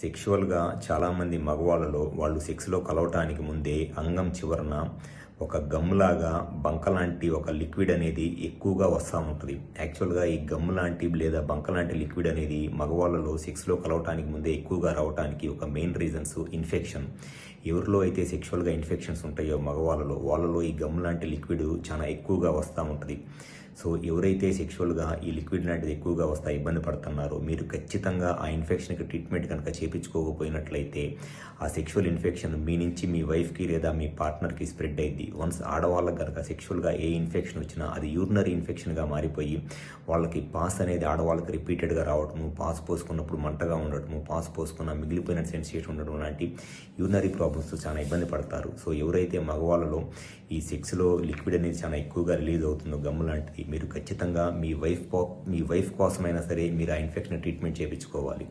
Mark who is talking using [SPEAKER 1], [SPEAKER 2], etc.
[SPEAKER 1] సెక్షువల్గా చాలామంది మగవాళ్ళలో వాళ్ళు సెక్స్లో కలవటానికి ముందే అంగం చివరన ఒక గమ్లాగా బంక లాంటి ఒక లిక్విడ్ అనేది ఎక్కువగా వస్తూ ఉంటుంది. యాక్చువల్గా ఈ గమ్ లాంటి లేదా బంక లాంటి లిక్విడ్ అనేది మగవాళ్ళలో సెక్స్లో కలవటానికి ముందే ఎక్కువగా రావటానికి ఒక మెయిన్ రీజన్స్ ఇన్ఫెక్షన్. ఎవరిలో అయితే సెక్షువల్గా ఇన్ఫెక్షన్స్ ఉంటాయో మగవాళ్ళలో వాళ్ళలో ఈ గమ్ లాంటి లిక్విడ్ చాలా ఎక్కువగా వస్తూ ఉంటుంది. సో ఎవరైతే సెక్షువల్గా ఈ లిక్విడ్ లాంటిది ఎక్కువగా వస్తా ఇబ్బంది పడుతున్నారో మీరు ఖచ్చితంగా ఆ ఇన్ఫెక్షన్కి ట్రీట్మెంట్ కనుక చేయించుకోకపోయినట్లయితే ఆ సెక్షువల్ ఇన్ఫెక్షన్ మీ నుంచి మీ వైఫ్కి లేదా మీ పార్ట్నర్కి స్ప్రెడ్ అయింది. వన్స్ ఆడవాళ్ళకి కనుక సెక్షువల్గా ఏ ఇన్ఫెక్షన్ వచ్చినా అది యూరినరీ ఇన్ఫెక్షన్గా మారిపోయి వాళ్ళకి పాస్ అనేది ఆడవాళ్ళకి రిపీటెడ్గా రావడము పాస్ పోసుకున్నప్పుడు మంటగా ఉండటము పాస్ పోసుకున్న మిగిలిపోయిన సెన్సేషన్ ఉండడం లాంటి యూరినరీ ప్రాబ్లమ్స్ చాలా ఇబ్బంది పడతారు. సో ఎవరైతే మగవాళ్ళలో ఈ సెక్స్లో లిక్విడ్ అనేది చాలా ఎక్కువగా రిలీజ్ అవుతుంది. గమ్ము లాంటిది. మీరు ఖచ్చితంగా మీ వైఫ్ మీ వైఫ్ కోసమైనా సరే మీరు ఆ ఇన్ఫెక్షన్ ట్రీట్మెంట్ చేయించుకోవాలి.